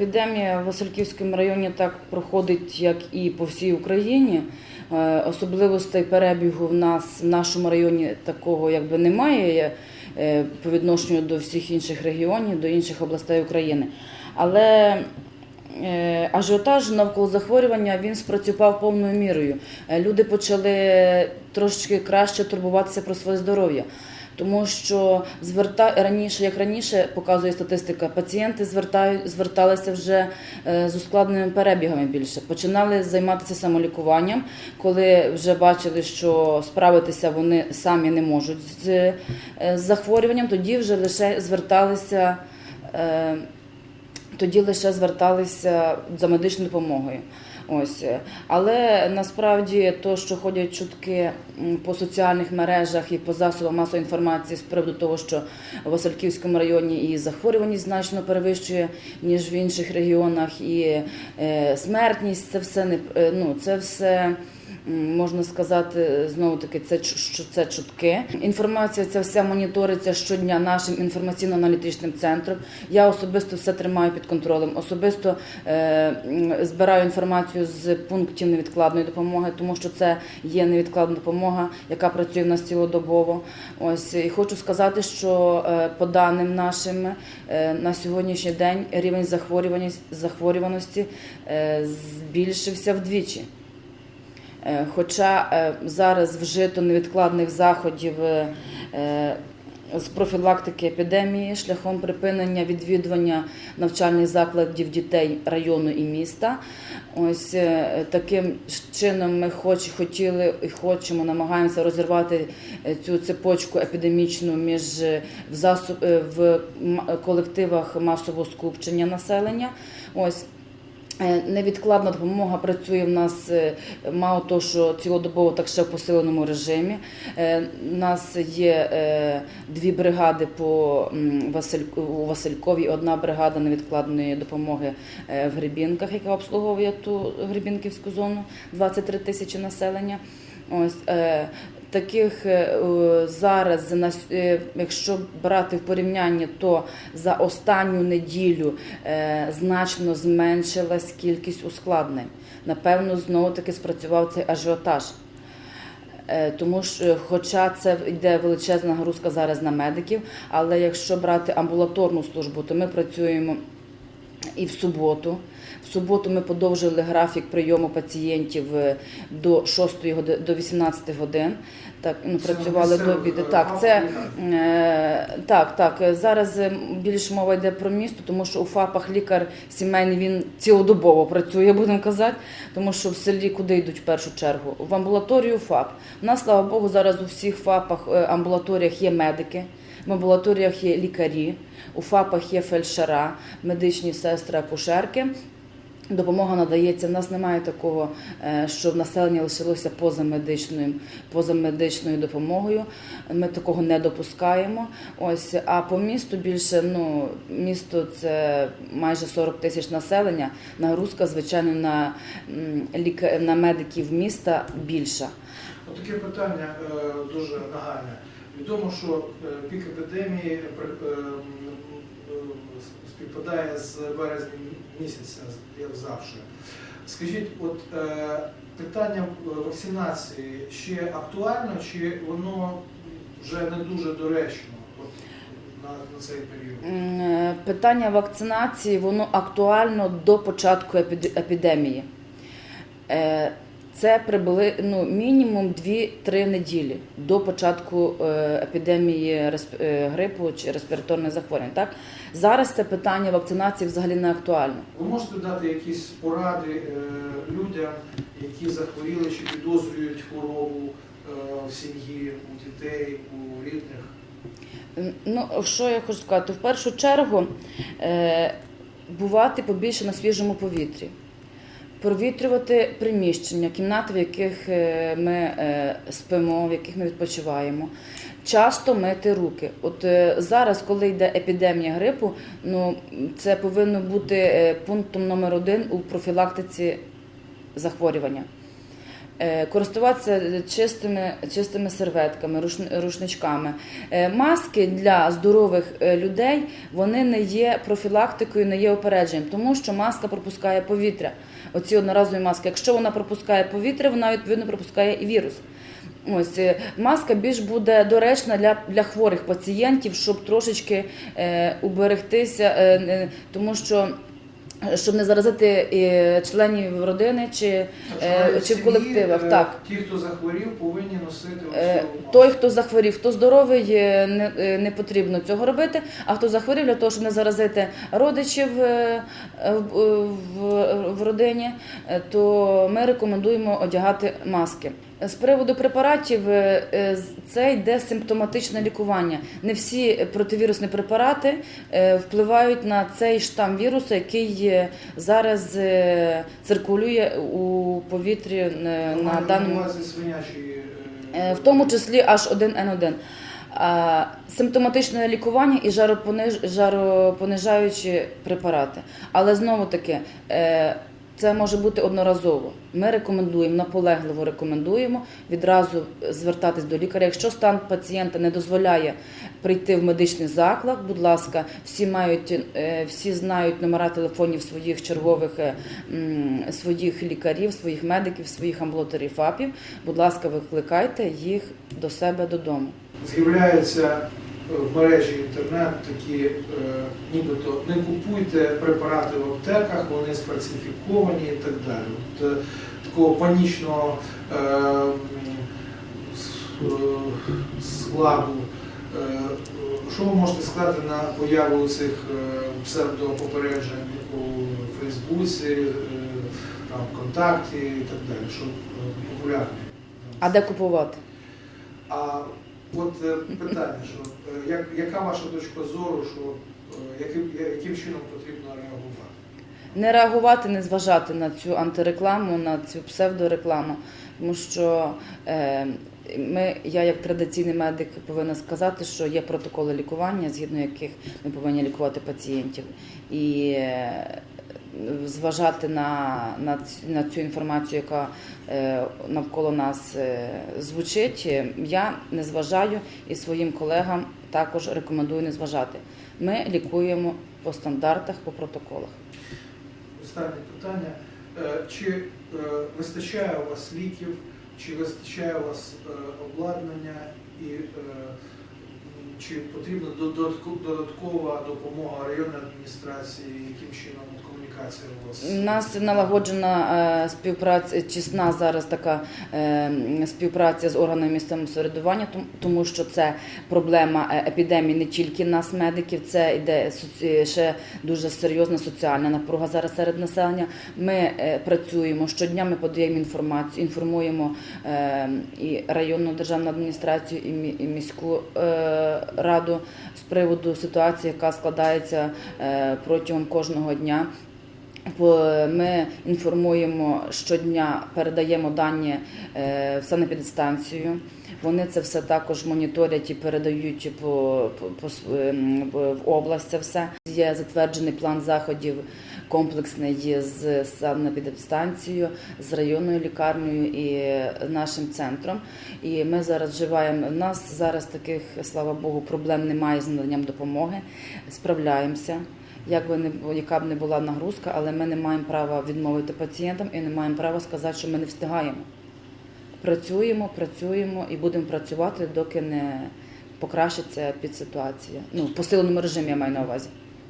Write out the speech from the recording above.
Епідемія в Васильківському районі так проходить, як і по всій Україні. Е, Особливостей перебігу в нас в нашому районі такого якби немає е, по відношенню до всіх інших регіонів, до інших областей України. Але е, ажіотаж навколо захворювання він спрацював повною мірою. Люди почали трошечки краще турбуватися про своє здоров'я. Тому що зверта раніше, як раніше показує статистика, пацієнти звертають зверталися вже е, з ускладненими перебігами більше. Починали займатися самолікуванням, коли вже бачили, що справитися вони самі не можуть з, е, з захворюванням. Тоді вже лише зверталися. е, Тоді лише зверталися за медичною допомогою. Ось, але насправді то, що ходять чутки по соціальних мережах і по засобам масової інформації з приводу того, що в Васильківському районі і захворюваність значно перевищує ніж в інших регіонах, і е, смертність це все не е, ну це все. Можна сказати, знову таки, це що це чутки. Інформація ця вся моніториться щодня нашим інформаційно-аналітичним центром. Я особисто все тримаю під контролем. Особисто е, збираю інформацію з пунктів невідкладної допомоги, тому що це є невідкладна допомога, яка працює в нас цілодобово. Ось і хочу сказати, що е, по даним нашим е, на сьогоднішній день рівень захворюваності, захворюваності е, збільшився вдвічі. Е, Хоча е, зараз вжито невідкладних заходів е, з профілактики епідемії шляхом припинення відвідування навчальних закладів дітей району і міста. Ось таким чином ми хоч хотіли і хочемо, намагаємося розірвати цю цепочку епідемічну між в засоб в колективах масового скупчення населення. Ось Невідкладна допомога працює в нас е, мало того, що цілодобово так ще в посиленому режимі. Е, У нас є е, дві бригади по м, Василь- у Василькові, і одна бригада невідкладної допомоги е, в Гребінках, яка обслуговує ту Гребінківську зону, 23 тисячі населення. Ось е, таких е, е, зараз, е, якщо брати в порівняння, то за останню неділю значно зменшилась кількість ускладнень. Напевно, знову таки спрацював цей ажіотаж. Тому що, хоча це йде величезна нагрузка зараз на медиків, але якщо брати амбулаторну службу, то ми працюємо і в суботу. В суботу ми подовжили графік прийому пацієнтів е, до 6 години, до 18 годин. Так, ну, працювали до обіду. е, Так, це е, так, так. Зараз е, більш мова йде про місто, тому що у ФАПах лікар сімейний він цілодобово працює, будемо казати, тому що в селі куди йдуть в першу чергу? В амбулаторію ФАП. У нас, слава Богу, зараз у всіх ФАПах, амбулаторіях є медики. В амбулаторіях є лікарі, у ФАПах є фельдшера, медичні сестри, акушерки. Допомога надається. У нас немає такого, е, що населення лишилося поза медичною, поза медичною допомогою. Ми такого не допускаємо. Ось а по місту більше ну місто це майже 40 тисяч населення. Нагрузка, звичайно, на м, ліка- на медиків міста більша. Таке питання е, дуже нагальне. Відомо, що е, пік епідемії е, е, співпадає з березня місяця, як завжди. Скажіть, от питання вакцинації ще актуально, чи воно вже не дуже доречно на, цей період? Питання вакцинації воно актуально до початку епідемії. Це прибули ну, мінімум 2-3 неділі до початку е, епідемії е, грипу чи респіраторних захворювань. Так? Зараз це питання вакцинації взагалі не актуально. Ви можете дати якісь поради е, людям, які захворіли чи підозрюють хворобу в сім'ї, у дітей, у рідних? Ну, що я хочу сказати? В першу чергу бувати побільше на свіжому повітрі, провітрювати приміщення, кімнати, в яких е, ми е, спимо, в яких ми відпочиваємо. Часто мити руки. От е, зараз, коли йде епідемія грипу, ну це повинно бути пунктом номер один у профілактиці захворювання. користуватися чистими, чистими серветками, руш- рушничками. Маски для здорових людей вони не є профілактикою, не є опередженням, тому що маска пропускає повітря. Оці одноразові маски. Якщо вона пропускає повітря, вона відповідно пропускає і вірус. Ось е, маска більш буде доречна для, для хворих пацієнтів, щоб трошечки е, уберегтися, е, е, тому що. Щоб не заразити е, членів родини чи, е, Навіть чи в колективах, е, так. Ті, хто захворів, повинні носити оцю. Той, хто захворів, хто здоровий, не, не потрібно цього робити. А хто захворів, для того, щоб не заразити родичів в, в, в родині, то ми рекомендуємо одягати маски. З приводу препаратів, е, е, це йде симптоматичне лікування. Не всі противірусні препарати е, впливають на цей штам вірусу, який зараз циркулює у повітрі на даному е, Е, в тому числі H1N1. Симптоматичне лікування і жаропониж, жаропонижаючі препарати. Але знову таки, це може бути одноразово. Ми рекомендуємо, наполегливо рекомендуємо відразу звертатись до лікаря. Якщо стан пацієнта не дозволяє прийти в медичний заклад, будь ласка, всі мають е, всі знають номера телефонів своїх чергових е, своїх лікарів, своїх медиків, своїх амбулаторів ФАПів. Будь ласка, викликайте їх до себе додому. З'являються е, в мережі інтернет такі, е, нібито не купуйте препарати в аптеках, вони сфальсифіковані і так далі. От, е, такого панічного е, е, складу. Е, Що ви можете сказати на появу цих е, псевдопопереджень у Фейсбуці, е, там, ВКонтакті і так далі, що е, популярні? А де купувати? А от е, питання, що е, як, яка ваша точка зору, що е, яким, яким чином потрібно реагувати? Не реагувати, не зважати на цю антирекламу, на цю псевдорекламу. Тому що е, ми, я як традиційний медик повинна сказати, що є протоколи лікування, згідно яких ми повинні лікувати пацієнтів. І зважати на, на, на цю інформацію, яка е, навколо нас е, звучить, я не зважаю і своїм колегам також рекомендую не зважати. Ми лікуємо по стандартах, по протоколах. Останнє питання. Е, Чи вистачає у вас ліків, чи вистачає у вас обладнання і чи потрібна додаткова допомога районної адміністрації, яким чином комунікація у нас налагоджена е, співпраця, тісна зараз така е, співпраця з органами місцевого самоврядування, тому що це проблема е, епідемії не тільки нас, медиків, це йде ще дуже серйозна соціальна напруга зараз серед населення. Ми працюємо щодня, ми подаємо інформацію, інформуємо і районну державну адміністрацію, і міську раду з приводу ситуації, яка складається протягом кожного дня. По- Ми інформуємо щодня, передаємо дані е, в санепідстанцію. Вони це все також моніторять і передають по, по, по с- ем, в область. Це все є затверджений план заходів комплексний з санепідстанцією, з районною лікарнею і нашим центром. І ми зараз вживаємо. У нас зараз таких, слава Богу, проблем немає з наданням допомоги. Справляємося. Як би не яка б не була нагрузка, але ми не маємо права відмовити пацієнтам і не маємо права сказати, що ми не встигаємо. Працюємо, працюємо і будемо працювати, доки не покращиться підситуація. Ну, в посиленому режимі я маю на увазі.